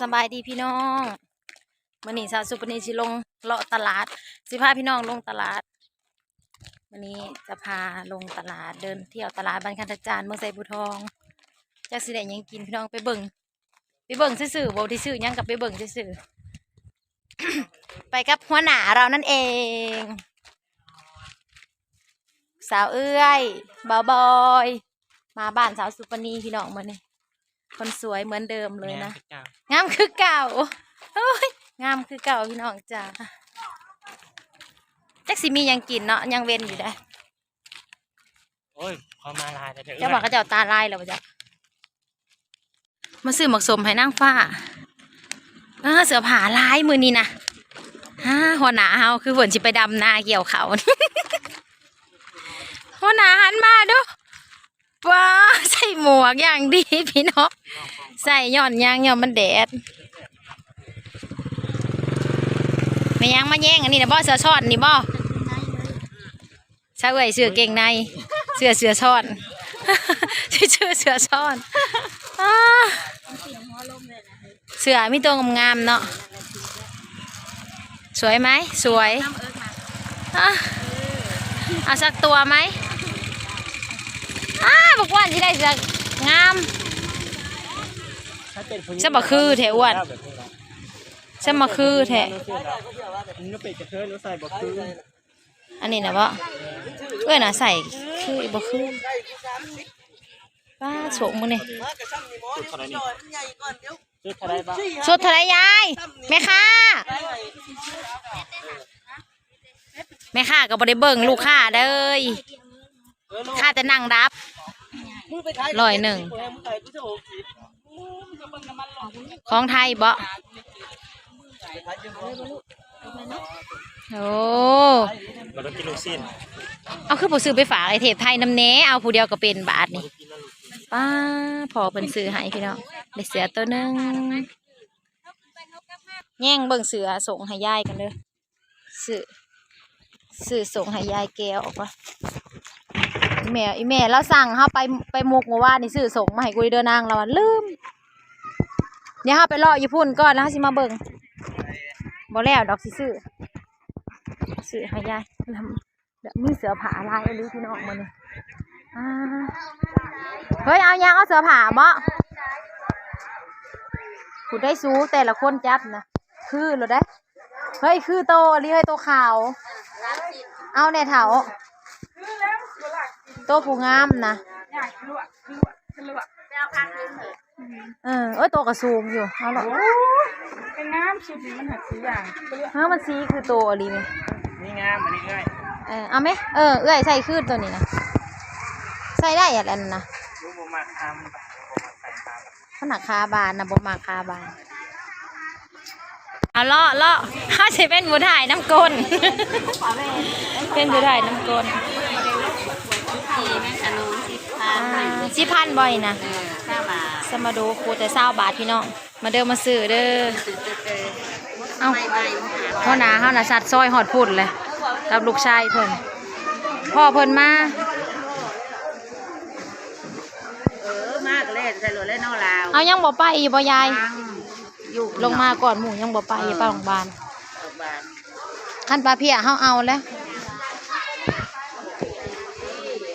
สบายดีพี่น้องมื่อนี้สาวสุปนีสิลงเลาะตลาด สิพาพี่น้องลงตลาดวันนี้จะพาลงตลาดเดินเที่ยวตลาดบรรคันทจารย์เมืองไซบูทองจากสิได้ยังกินพี่น้องไปเบิ่งไปเบิ่งซื่อๆบ่ที่ซื้อยังกับไปเบิ่งซื่อๆไปกับหัวหน้าเรานั่นเอง สาวเอื้อยบาวบอย มาบ้านสาวสุปนีพี่น้องมื่อนี้ คนสวยเหมือนเดิมเลยนะ งามคือเก่าโอ้ยงามคือเก่าพี่น้องจ้าจักสิมีหยังกินเนาะยังเว้นอยู่ได้อโอ้ยพอมาลายแต่เดี๋ยวเจ้าบอกเขาเจ้าตาลายแล้วบ่จ้ะมาซื้อหมกสมให้นางฟ้าเออเสือผาลายมือนี้นะฮ่าหัวหน้าเฮาคือฝนสิไปดำนาเกี่ยวเขาหัวหน้าหันมาดู ว้าใส่หมวกอย่างดีพี่น้องใส่ย่อนยางย่อนมันแดดไม่ยังมาแย่งอันนี้นะบ่เสือช่อนนี่บ่ใช่เว้ยเสือเก่งในเสือเสือช่อนชื่อเสือเสือช่อนเสือมีตัวงามๆเนาะสวยไหมสวยอะเอาสักตัวไหม อ้าบอกว่าที่ได้เสืองามจะบอกคือแถวอ้วนจะมาคือแท้นี่เป็ดจะเคยรู้ใส่บอกคืออันนี้นะบ่เอ้ยนะใส่คืออีบ่คือป้าโฉมมึงนี่สุดเท่าไหรนี่สุดเท่าไรบ้างสุดเท่าไรยายแม่ค้าแม่ค้าก็บ่ได้เบิ่งลูกค้าเด้ย ค้าแต่นั่งรับ ร้อยหนึ่ง ของไทยบ่โอ้เราต้องกินลูกสิ้นเอาคือผู้ซื้อไปฝากไอเทปไทยน้ำเน้เอาผู้เดียวก็เป็นบาทนี่ป้าพอเป็นซื้อให้พี่น้องได้เสือตัวหนึงแย่งเบิ่งเสือส่งให้ยายกันเด้อซื้อซื้อส่งให้ยายแกวออกว่าอี แม่อีแม่เราสั่งเฮาไปไปมุกเมื่อวานนี่ซื้อส่งมาให้กุยเดินนางเราอะลืมเดี๋ยวเฮาไปรออยู่พุ่นก่อนแล้วเฮาสิมาเบิ่งบ่แล้วดอกสิซื้อซื้อให้ยายทำเดี๋ยวมีเสือผาลายหรือพี่น้องมาเนี่ยเฮ้ยเอายังเอาเสือผาบ่ขุดได้สูแต่ละคนจับนะคือเรอได้เฮ้ยคือโตอันนี้เฮ้ยโตขาว เอาในเถา โตผู้งามนะเออเอ้ยโตกระซูมอยู่เอาละเป็นน้ำสุดนี่มันหักสีอย่างเฮ้ยมันซีคือโตอะไรไหมนี่งามอันนี้ง่ายเออเอาไหมเออเอื้อยใส่ขึ้นตัวนี้นะใส่ได้อย่างนั้นนะรู้บ่มาทำบ่มาใส่ตามขนาดคาบานนะบ่มาคาบานเอาเลาะเลาะเขาจะเป็นผู้ถ่ายน้ำกลนเป็นผู้ถ่ายน้ำกลน สิพันบ่อยนะสมาดูครูแต่เศร้าบาทพี่น้อง มาเดินมาซื้อเด้อ เอาพ่อหนาเขาน่ะสัตว์ซอยหอดพุ่นเลยกับลูกชายเพิ่นพ่อเพิ่นมาเออมากเลยใส่รถเล่นนอกลาวเอายังบ่ไปอยู่บ่ยายอยู่ลงมาก่อนหมู่ยังบ่ไปอยู่ป้าโรงพยาบาลบานขั้นปลาเพียเฮาเอาแล้ว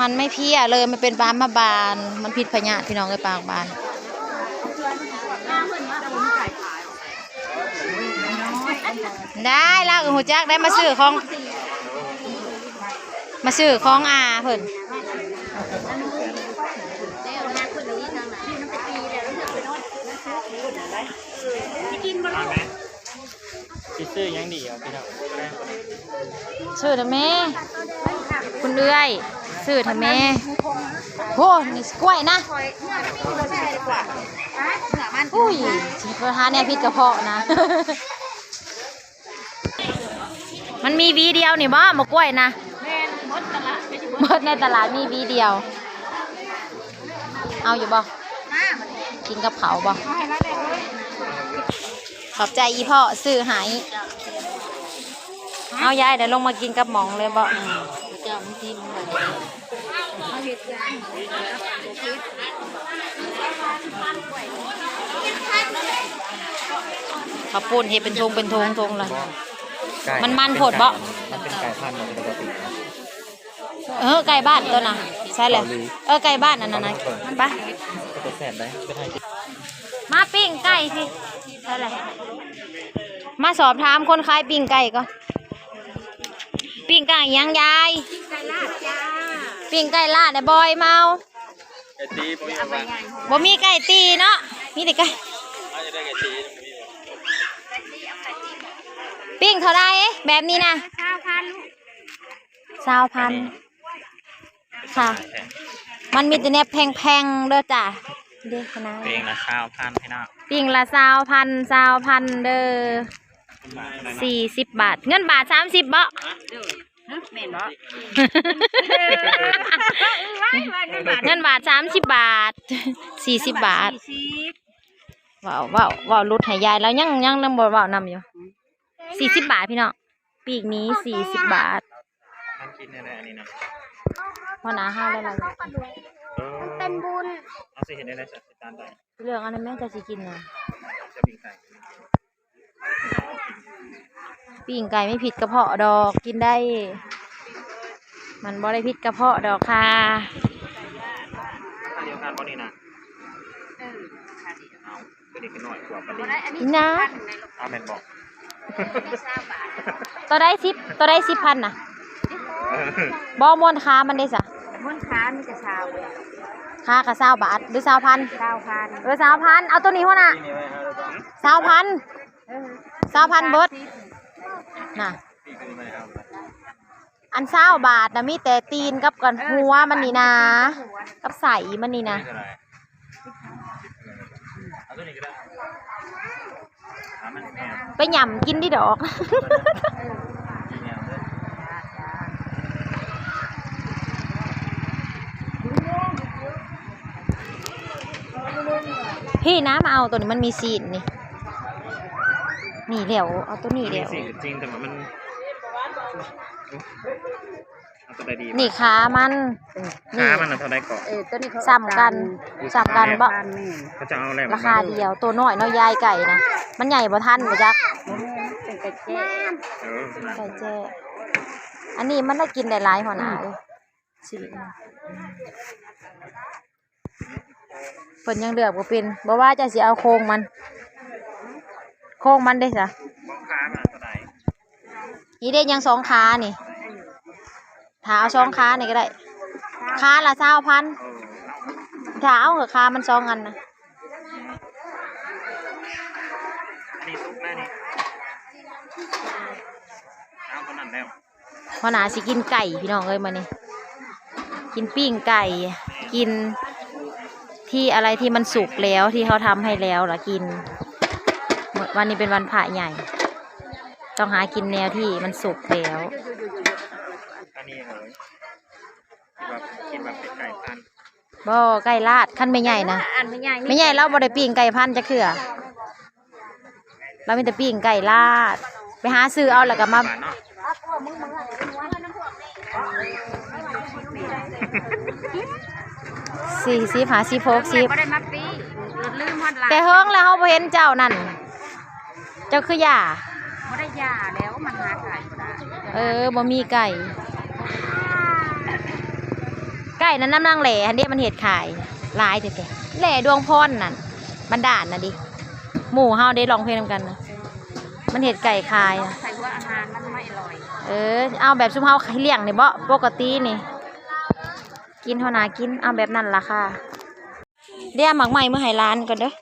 มันไม่เพียเลยมันเป็นปลามาบาน มันผิดพญาธิพี่น้องไอ้ปลาโรงพยาบาลได้แล้วหูจักได้มาซื้อของ มาซื้อของอาเพิ่นทำไหมคิดซื้อยังดีอะพี่น้องซื้อทำแม่คุณเอื้อย ซื้อทำแม่โหนี่กล้วยนะอุ้ยสิประทานเนี่ยพิษกระเพาะนะ มันมีวีเดียวนี่บ่มากล้วยนะหมดในตลาดมีวีเดียว เอาอยู่บ่กินกับเขาบ่ขอบใจอีพ่อซื้อหายเอายายเดี๋ยวลงมากินกับหมองเลยบ่ามันกินเลยเขาเห็ดยังข้าวปุ้นเฮ็ดเป็นทงเป็นทงทงละไก่มันมันโพดบ่มันเป็นไก่พันธุ์มันปกตินะเออไก่บ้านตัวน่ะใช่แล้วเออไก่บ้านนั่นน่ะนะไปก็จะแสบได้ก็ให้มาปิ้งไก่สิใช่แล้วมาสอบถามคนขายปิ้งไก่ก็ ปิ้งไก่ยังยาย ไก่ลาดจ้าปิ้งไก่ลาดเนี่ยบอยเมาไก่ตีผมยังไงบ่มีไก่ตีเนาะ มีแต่ไก่อาจจะได้ไก่ตีปิ้งเท่าไรแบบนี้นะข้าวพันลูกสาวพันค่ะ มันมีแต่แนบแพงๆเด้อจ้ะเด้อคณะเพลงละข้าวพันพี่น้องปิ้งละสาวพันสาวพันเด้อ สี่สิบบาท เงินบาทสามสิบบ่แม่นบ่เงินบาทสามสิบบาทสี่สิบบาทสี่สิบว้าวว้าวว้าวรุดใหายายแล้วยังยังนำบ่ว้าวนำอยู่สี่สิบบาทพี่น้องปีกนี้สี่สิบบาทมันกินแน่ๆอันนี้นะพอหนาห้าแล้วอะไรเป็นบุญเอาสิเห็นได้เลยสัตว์ตามได้เรื่องอันนั้นแม่จะสิกินนะจะบินไก่ ปิ้งไก่ไม่ผิดกระเพาะดอกกินได้ มันบ่ได้ผิดกระเพาะดอกค่ะถ้าเดียวกันบ่นี่นะเอาก็ดีกันหน่อยกว่าประเด็นนี่นะเอาแมนบอกตัวได้สิบตัวได้สิบพันนะบ่มวนค้ามันได้สะม้วนขามีแต่ชาวค้ากับสาวบาทหรือสาวพันเก้าพันเออสาวพันเอาตัวนี้หัวน่ะสาวพันเออ สาวพันเบิดน่ะ อันเศร้าบาทนะมีแต่ตีนกับกันหัวมันนี่นะ กับใส่มันนี่นะไปหย่ำกินดิดอกพี่น้ำเอาตัวนี้มันมีซีนนี่ นี่เดี๋ยวเอาตัวนี้มีเดี๋ยวสิ่งจริงแต่มันเอาตัวใดดีนี่ขามันขามันน่ะเท่าใดเกาะเออตัวนี้เขาซ้ำกันซ้ำกันบ่พันแม่นเขาจะเอาอะไรราคาเดียวตัวน้อยเน้อยยายไก่นะมันใหญ่บ่ทันบ่จักเป็นไก่แจ้เออไก่แจ้อันนี้มันได้กินได้หลายหัวหน้าเลยสิเพิ่นยังเลือกบ่เป็นบ่ว่าจะสิเอาโครงมัน โครงมันได้ซะบอกขามันเท่าใดนี่ได้ยังสองขานี่ถ้าเอาสองขานี่ก็ได้ขาละเศร้าพันเออถ้าเอาเหอะขามันสองอันนะอันนี้ซุปแม่นี่เอาตัวนั้นแล้วหัวหน้าสิกินไก่พี่น้องเอ้ยมานี่กินปิ้งไก่ กินที่อะไรที่มันสุกแล้วที่เขาทำให้แล้วล่ะกินเมื่อ วันนี้เป็นวันพระใหญ่ ต้องหากินแนวที่มันสุกแล้วอันนี้เลยที่แบบกินแบบเป็นไก่พันธุ์บ่ไก่ลาดขั้นไม่ใหญ่นะอันไม่ใหญ่ไม่ใหญ่เราบ่ได้ปิ้งไก่พันธุ์จะเคือเรามีแต่ปิ้งไก่ลาด ไปหาซื้อเอาแล้วก็มาบาทเนาะสี่สิบหาสิบหกสิบไม่ได้มาปีรถลืมฮอดหลานแต่เฮิงแล้วเขาบ่เห็นเจ้านั่นเจ้าคือหย่าไม่ได้ยาแล้วมันหาขายบ่ได้เออบ่มีไก่ ไก่นั้นน้ำนางแหล่อันนี้มันเห็ดขายหลายเถอะแกแหล่ดวงพรนั่นบันดาลน่ะดิหมู่เฮาได้ลองเพลงนำกันนะมันเห็ดไก่ขายอะใส่ว่าอาหารมันไม่อร่อยเออ เอาแบบซุมเฮาเลี้ยงนี่บ่ปกตินี่ กินเท่านากิน เอาแบบนั้นล่ะค่ะ เดี๋ยวหมักใหม่เมื่อให้ร้านก่อนเด้อ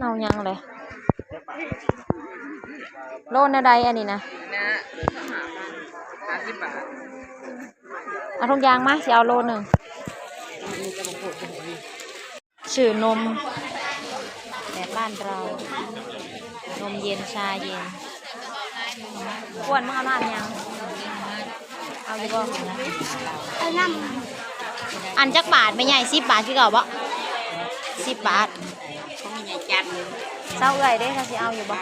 เอายังเลย โลนอะไรอันนี้นะเอาทุกอย่างมาสิเอาโลหนึ่งชื่อนมแบบบ้านเรา นมเย็นชาเย็นกวนมึงเอาน้ำยัง เอาอยู่บ่เอาน้อันจักบาทไม่ใหญ่สิบบาทคือเก่าบ่สิบบาทำของใหญ่จัน เศร้าเอ้อยเด้ถ้าสิเอาอยู่บ่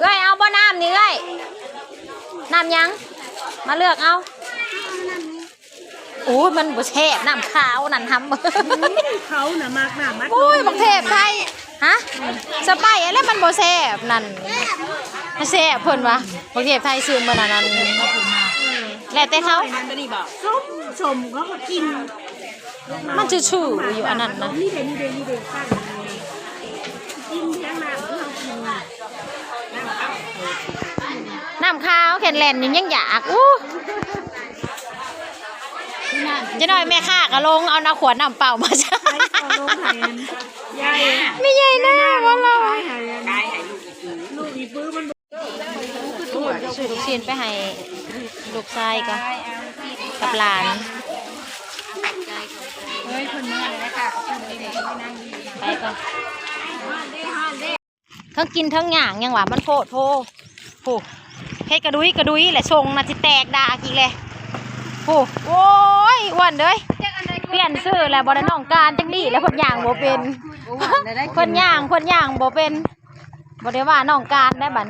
เอ้อยเอาบ่น้ำนี่เอ้อยน้ำยังมาเลือกเอาโอ้ยมันบ่แซ่บน้ำขาวนั่นทำเขาน่ะมากหนามากโอ้ยบักเทพไทยฮะสไปซ์อะไรมันบ่แซ่บนั่นมันแซ่บเพิ่นวะบ่เก็บไทยซื้อมานั่นนั่นแล้วแต่เขาส้มชมเขาก็กินมันชื่อๆอยู่อันนั้นนะนี่เดนี่เดนี่เดตั้งกินเลี้ยงน้ำเขากิน น้ำขาว แข็งแลนยังยังอยากอู้จะหน่อยแม่ค้าก็ลงเอาน้ำขวดน้ำเปล่ามาใช้ใช้คอลงแทนยายไม่ใหญ่แน่ว่าเรายายหายยายหายลูกอีปื้อมันซื้อลูกชิ้นไปให้ลูกชายก็กับหลานเฮ้ยคนเมื่อเลยนะคะเขาเป็นเด็กไม่นั่งดีไปก่อนทั้งกินทั้งหย่างยังหวามันโพดโพโห เฮ็ดกระดุยกระดุยแหละชงนะสิแตกดากี่เลยโหโอ้ยอ้วนเลยเปลี่ยนชื่อแล้วบ่ได้น้องการจังดีแล้วเพิ่นย่างโบเป็นเพิ่นย่างเพิ่นย่างโบเป็นบ่ได้ว่าน้องการได้บัด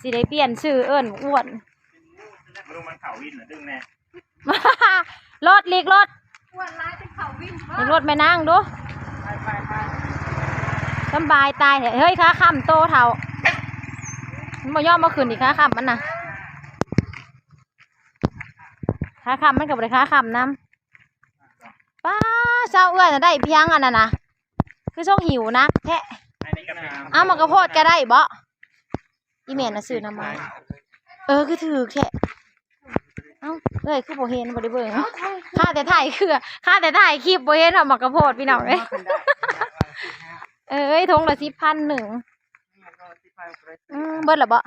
สิได้เปลี่ยนชื่อเอิ้นอ้วนดูมันเข่าวินหรือดึงแน่รถลีกรถลีกรถไม่นั่งดูสบายตายเถอะเฮ้ยขาค่ำโตเท่า มันบ่ยอมมาขึ้นอีกขาค่ำมันนะขาค่ำมันกับบริขาค่ำน้ำป้าเจ้าเอื้อยน่ะได้เพียงอันนั้นนะคือช่องหิวนะแท้ไอ้นี่กับน้ำเอามากระโพดก็ได้บ่อีเมลน่ะซื้อน้ำมาเออคือถือแค่เอ้าเอ้ยคือบ่เห็นบ่ได้เบิ่งข้าแต่ถ่ายคือข้าแต่ถ่ายคลิปบ่เห็นเอามากระโพดพี่น้องเอ้ยเอ้ยทงละสิพันหนึ่ง อืมเบิดละบ่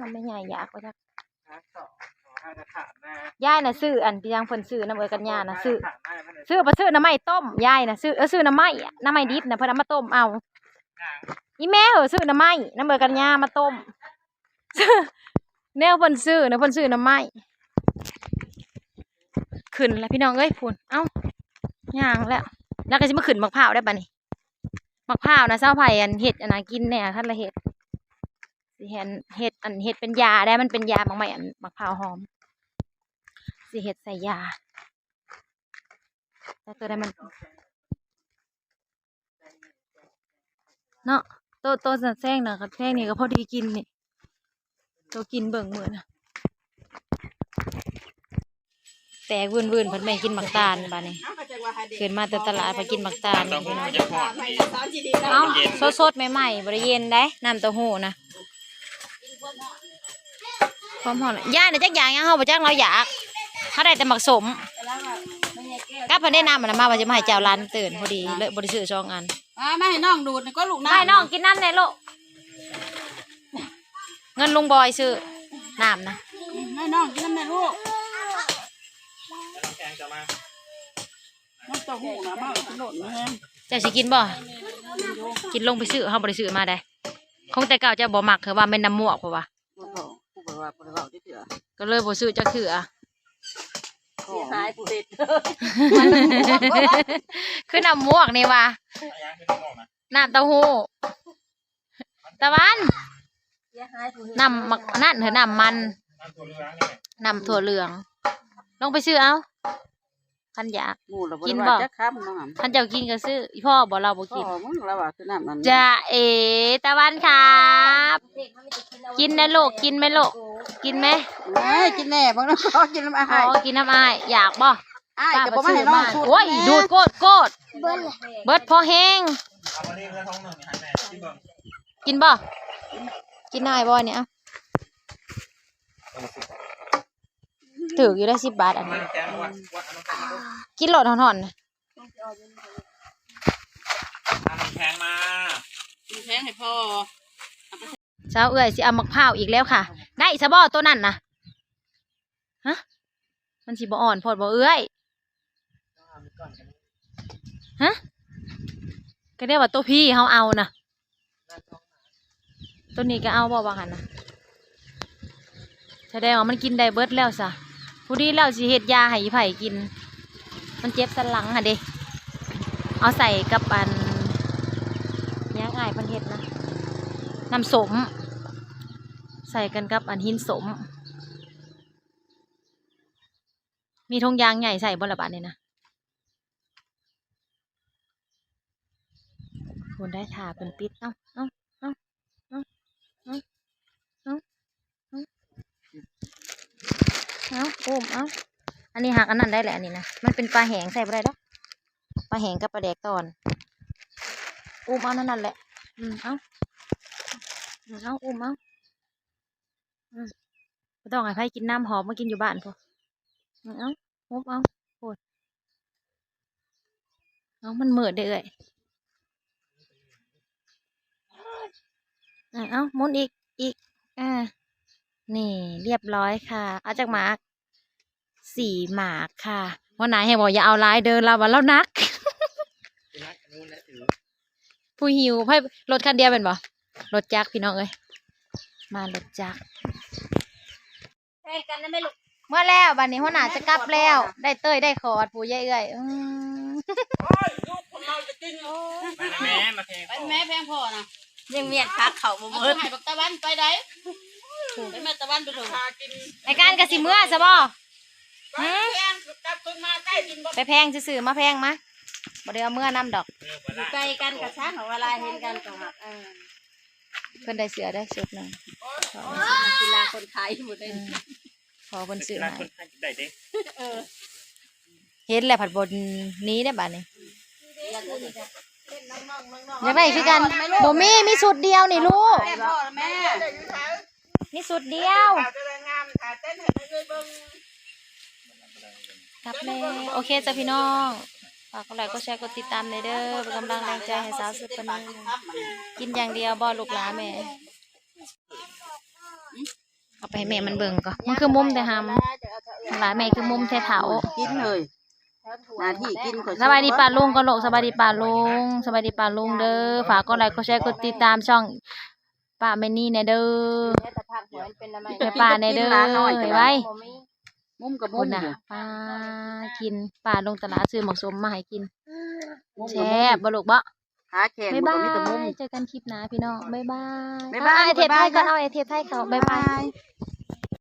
มันไม่ใหญ่อยากว่าจักขาดหน้ายายน่ะซื้ออันที่ยังเพิ่นซื้อน้ำเอ้ยกันยาน่ะซื้อขาดหน้ามันเลยซื้อบ่ซื้อน้ำไม้ต้มยายน่ะซื้อเออซื้อน้ำไม้อะน้ำไม้ดิบน่ะเพิ่นเอามาต้มเอาอีแม่เหอะซื้อน้ำไม้น้ำเบอร์กันยามาต้มซื้อแนวเพิ่นซื้อนะเพิ่นซื้อน้ำไม้ขึ้นแล้วพี่น้องเอ้ยพูนเอ้าย่างแล้วแล้วก็สิมาขึ้นมะพร้าวได้ปะนี่ มะพร้าวนะเจ้าไผ่อันเห็ดอันนะกินเนี่ยคันละเห็ดสิเห็นเห็ดอันเห็ดเป็นยาได้มันเป็นยามะใหม่อันมะพร้าวหอมสิเห็ดใส่ยาแต่ตัวใดมันเนาะโตโตสันแซงนะกับแซงนี่ก็พอดีกินนี่โตกินเบิ่งมือนะ แต่วืนวืนๆเพิ่นไม่กินบักตาลบาดนี้ขึ้นมาแต่ตลาดไปกินบักตาลต้องพี่น้องจะพอดเอ้าสดสดๆใหม่ๆบริเย็นได้น้ำเต้าหู้นะความหอมย่าเนี่ยจักอย่างยังเฮาบ่จักเราอยากเขาได้แต่หมักสมกลับเพิ่นได้น้ำมันนะมาว่าจะมาให้เจ้าร้านตื่นพอดีเลยบ่ได้ซื้อสองอันอ่าไม่ให้น้องดูดก็ลูกน้ำได้น้องกินน้ำในโลกเงินลุงบอยซื้อน้ำนะให้น้องกินน้ำในลูก น้องเต้าหู้นะมาเอาขนมนะฮะเจ้าสิกินบ่กินลงไปซื้อเฮาบ่ได้ซื้อมาได้คงแต่เก่าเจะบ่มักคือว่าแม่นน้ำมวกเพราะว่าผู้บ่าวผู้บ่าวผู้บ่าวที่เถื่อก็เลยบ่ซื้อจักเถื่อเสียหายผู้เด็ดคือน้ำมวกนี่ว่ายังคือต้องบอกนะน้ำเต้าหู้ตะวันเสียหายผู้เด็ดน้ำมักนั่นเถอะน้ำมันน้ำตัวเหลืองนี่น้ำถั่วเหลืองลงไปซื้อเอา คันอยากหมู่เรากิกินนบ่บ่จักครับน้องหำคันเจ้ากินก็ซื้ออีพ่อบ่เราบ่กิกินนมึงเราว่าคือน้ำมันจะเอตะวันครับ กินนะลูกกินไหมลูกกินไหมไม่กินแน่บางน้องขอกินน้ำอาอ๋หารอกินน้ำอายอยากบ่อ้ายก็บ่มาให้น้องสูดโอ้ยดูดโกดโกดเบิดพอแห้งเอามาเรียกเรื่องท้องหนึ่งหันแม่ที่เบิ่งกินบ่กินได้บ่เนี่ยเอา ถืออยู่ได้สิบบาทอันมันี้นแข็งวัดวัดน้ำแข็งมาดูกินโหลดหอนๆนะน้ำแข็งมากินแพงให้พ่อเช้าเอื้อยสิเอามักพร้าวอีกแล้วค่ะ ได้ซะบ่ตัวนั้นนะฮะมันสิบ่อ่อนโพดบ่เอื้อยฮะก็เรียกว่าตัวพี่เฮาเอานะตัวนี้ก็เอาบ่ว่าหั่นนะแสดงว่ามันกินได้เบิดแล้วซะ ผู้ดีแล้วสิเฮ็ดยาให้ไผ่กิน มันเจ็บสันหลังค่ะเด้เอาใส่กับอันย่างอายพันเฮ็ดนะน้ำสม ใส่กันกับอันหินสม มีทงยางใหญ่ใส่บนระบาดเนี่ยนะคุณได้ถ่าเป็นปิดเอ้าเอ้าเอ้าเอ้าเอ้าเอ้าเอ้า เอ้าอุ้มเอ้าอันนี้หักอันนั้นได้แหละอันนี้นะ มันเป็นปลาแหงใส่ไปได้ดอกปลาแหงกับปลาแดกตอนอุ้มเอานั่นนั่นแหละ อืมเอ้าอืมเอ้าอุ้มเอ้าอืมต้องให้ไผกินน้ำหอมมากินอยู่บ้านพออืมเอ้าอุ้มเอาโอ้ยเอ้ามันเหมือดเด้อเอ้ยอะเอ้ามุนอีก อีก อ่า นี่เรียบร้อยค่ะ เอาจากหมากสี่หมากค่ะวันไหนให้บอกอย่าเอาลายเดินเราวันแล้วนักเป็นรักนู้นนะถือผู้หิวไพ่รถคันเดียวเป็นบ่รถจักรพี่น้องเอ้ยมารถจักรแข่งกันนะแม่ลูกเมื่อแล้วบัดนี้หัวหน้าจะกลับแล้ว ได้เต้ยได้ขอดผู้ใหญ่เอ้ยอืมมาแม่มาเพลงไปแม่แพงพ่อนะยังเมียนพักเขาบ่เอาเบิดให้บักตะวันไปได้ ไปแม่ตะวันไปดูไอการกะสิเมื่อซะบ่หืมกลับขึ้นมาใกล้ดินบ่ไปแพงซื่อๆมาแพงมาบ่ได้เอาเมื่อนำดอกเออบ่ละไกลกันกับช้างของเวลาเห็นกันก็หักเออเพิ่นได้เสือได้สุดหนึ่งนักกีฬาคนไทยหมดเลยขอเพิ่นซื้อรักให้คนไทยได้เด้เออเห็นแล้วผัดบนนี้ได้อบัดนี้แล้วก็นี่ก็เล่นน้องๆน้องๆอยากได้คือกันบ่มีมีสุดเดียวนี่ลูกแม่พ่อแม่ มีสุดเดียวกลับแล้วโอเคจ้ะพี่น้องฝากกดไลค์กดแชร์กดติดตามในอยเด้อเป็นกำลังแรงใจให้สาวสุดปนงกินอย่างเดียวบ่ลูกหลานแม่เอาไปให้แม่มันเบิ่งก่อนมันคือมุมแต่หำหลานแม่คือมุมแท้เถากินเลยหน้าที่กินคนสบายดีป่าลุงก็โลกสบายดีป่าลุงสบายดีป่าลุงเด้อฝากกดไลค์กดแชร์กดติดตามช่องป้าแม่นี่แน่เด้อแต่ผักหัว มันเป็นอะไรไปป่าแน่เด้อไว้มุมกับมุคุมณน่ะป้ากินป้าลงตลาดซื้อหมกสมมาให้กินมุมกับแซ่มุมบบ่ลูกบ่ขาแข็งบ๊ายมับานก็มีแต่มุมยเจอกันคลิปหน้าพี่น้องบ๊ายบายบ๊ายบายเอไอเทปไทยบ๊ายบายก่อนเอาไอเทปไทยเขาบ๊ายบาย